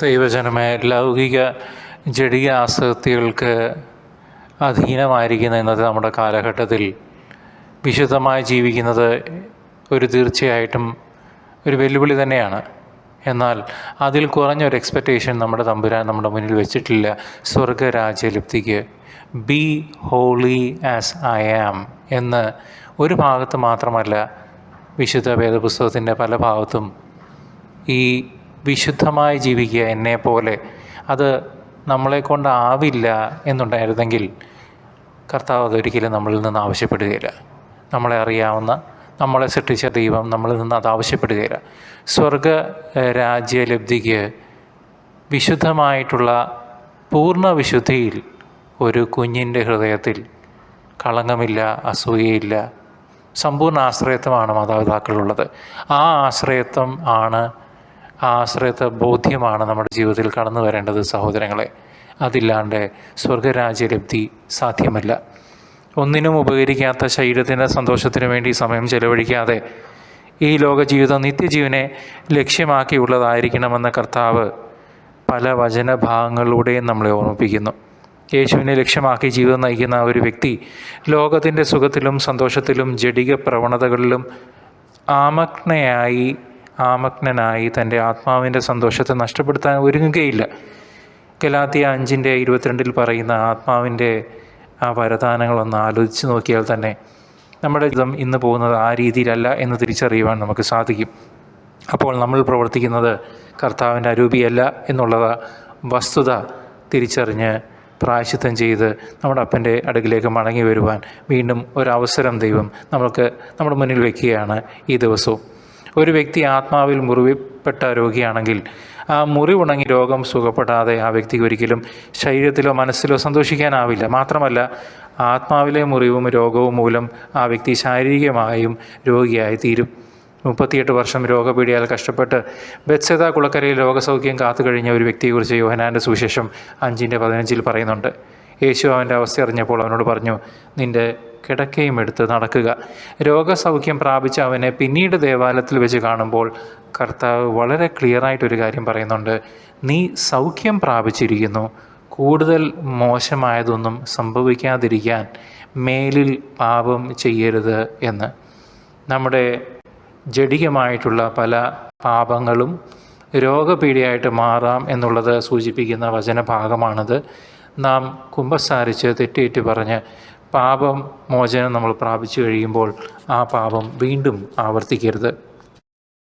ദൈവജനമേ ലൗകിക ജടിക ആസക്തികൾക്ക് അധീനമായിരിക്കുന്ന ഇന്നത്തെ നമ്മുടെ കാലഘട്ടത്തിൽ വിശുദ്ധമായി ജീവിക്കുന്നത് ഒരു തീർച്ചയായിട്ടും ഒരു വെല്ലുവിളി തന്നെയാണ്. എന്നാൽ അതിൽ കുറഞ്ഞൊരു എക്സ്പെക്റ്റേഷൻ നമ്മുടെ തമ്പുരാൻ നമ്മുടെ മുന്നിൽ വെച്ചിട്ടില്ല. സ്വർഗരാജ്യലബ്ധിക്ക് be holy as I am എന്ന് ഒരു ഭാഗത്ത് മാത്രമല്ല വിശുദ്ധ വേദപുസ്തകത്തിന്റെ പല ഭാഗത്തും ഈ വിശുദ്ധമായി ജീവിക്കുക എന്നെ പോലെ അത് നമ്മളെ കൊണ്ടാവില്ല എന്നുണ്ടായിരുന്നെങ്കിൽ കർത്താവ് അതൊരിക്കലും നമ്മളിൽ നിന്ന് ആവശ്യപ്പെടുകയില്ല. നമ്മളെ അറിയാവുന്ന നമ്മളെ സൃഷ്ടിച്ച ദൈവം നമ്മളിൽ നിന്ന് അത് ആവശ്യപ്പെടുകയില്ല. സ്വർഗ രാജ്യലബ്ധിക്ക് വിശുദ്ധമായിട്ടുള്ള പൂർണ വിശുദ്ധിയിൽ ഒരു കുഞ്ഞിന്റെ ഹൃദയത്തിൽ കളങ്കമില്ല അസൂയയില്ല. സമ്പൂർണ ആശ്രയത്വമാണ് മാതാപിതാക്കളുള്ളത്. ആ ആശ്രയത്വം ആണ് ആശ്രയത്വ ബോധ്യമാണ് നമ്മുടെ ജീവിതത്തിൽ കടന്നു വരേണ്ടത് സഹോദരങ്ങളെ. അതില്ലാണ്ട് സ്വർഗരാജ്യലബ്ധി സാധ്യമല്ല. ഒന്നിനും ഉപകരിക്കാത്ത ശരീരത്തിന്റെ സന്തോഷത്തിന് വേണ്ടി സമയം ചെലവഴിക്കാതെ ഈ ലോക ജീവിതം നിത്യജീവനെ ലക്ഷ്യമാക്കിയുള്ളതായിരിക്കണമെന്ന കർത്താവ് പല വചനഭാഗങ്ങളിലൂടെയും നമ്മളെ ഓർമ്മിപ്പിക്കുന്നു. യേശുവിനെ ലക്ഷ്യമാക്കി ജീവിതം നയിക്കുന്ന ഒരു വ്യക്തി ലോകത്തിന്റെ സുഖത്തിലും സന്തോഷത്തിലും ജടിക പ്രവണതകളിലും ആമഗ്നയായി ആമഗ്നനായി തന്റെ ആത്മാവിന്റെ സന്തോഷത്തെ നഷ്ടപ്പെടുത്താൻ ഒരുങ്ങുകയില്ല. ഗലാത്തിയ അഞ്ചിന്റെ ഇരുപത്തിരണ്ടിൽ പറയുന്ന ആത്മാവിന്റെ ആ വരദാനങ്ങളൊന്ന് ആലോചിച്ച് നോക്കിയാൽ തന്നെ നമ്മുടെ ജീവിതം ഇന്ന് പോകുന്നത് ആ രീതിയിലല്ല എന്ന് തിരിച്ചറിയുവാൻ നമുക്ക് സാധിക്കും. അപ്പോൾ നമ്മൾ പ്രവർത്തിക്കുന്നത് കർത്താവിന്റെ അരൂപിയല്ല എന്നുള്ളത് വസ്തുത തിരിച്ചറിഞ്ഞ് പ്രായശിത്തം ചെയ്ത് നമ്മുടെ അപ്പന്റെ അടുക്കിലേക്ക് മടങ്ങി വരുവാൻ വീണ്ടും ഒരവസരം ദൈവം നമ്മൾക്ക് നമ്മുടെ മുന്നിൽ വയ്ക്കുകയാണ് ഈ ദിവസവും. ഒരു വ്യക്തി ആത്മാവിൽ മുറിവിപ്പെട്ട രോഗിയാണെങ്കിൽ ആ മുറിവുണങ്ങി രോഗം സുഖപ്പെടാതെ ആ വ്യക്തിക്ക് ഒരിക്കലും ശരീരത്തിലോ മനസ്സിലോ സന്തോഷിക്കാനാവില്ല. മാത്രമല്ല ആത്മാവിലെ മുറിവും രോഗവും മൂലം ആ വ്യക്തി ശാരീരികമായും രോഗിയായി തീരും മുപ്പത്തിയെട്ട് വർഷം രോഗപീഡിയാൽ കഷ്ടപ്പെട്ട് ബത്സ്യത കുളക്കരയിൽ രോഗസൗഖ്യം കാത്തു കഴിഞ്ഞ ഒരു വ്യക്തിയെക്കുറിച്ച് യോഹനാന്റെ സുവിശേഷം അഞ്ചിന്റെ പതിനഞ്ചിൽ പറയുന്നുണ്ട്. യേശു അവന്റെ അവസ്ഥ അറിഞ്ഞപ്പോൾ അവനോട് പറഞ്ഞു നിന്റെ കിടക്കയും എടുത്ത് നടക്കുക. രോഗസൗഖ്യം പ്രാപിച്ച അവനെ പിന്നീട് ദേവാലയത്തിൽ വെച്ച് കാണുമ്പോൾ കർത്താവ് വളരെ ക്ലിയറായിട്ടൊരു കാര്യം പറയുന്നുണ്ട്. നീ സൗഖ്യം പ്രാപിച്ചിരിക്കുന്നു. കൂടുതൽ മോശമായതൊന്നും സംഭവിക്കാതിരിക്കാൻ മേലിൽ പാപം ചെയ്യരുത് എന്ന്. നമ്മുടെ ജഡികമായിട്ടുള്ള പല പാപങ്ങളും രോഗപീഠയായിട്ട് മാറാം എന്നുള്ളത് സൂചിപ്പിക്കുന്ന വചനഭാഗമാണത്. നാം കുമ്പസാരിച്ച് തെറ്റേറ്റ് പറഞ്ഞ് പാപം മോചനം നമ്മൾ പ്രാപിച്ചു കഴിയുമ്പോൾ ആ പാപം വീണ്ടും ആവർത്തിക്കരുത്.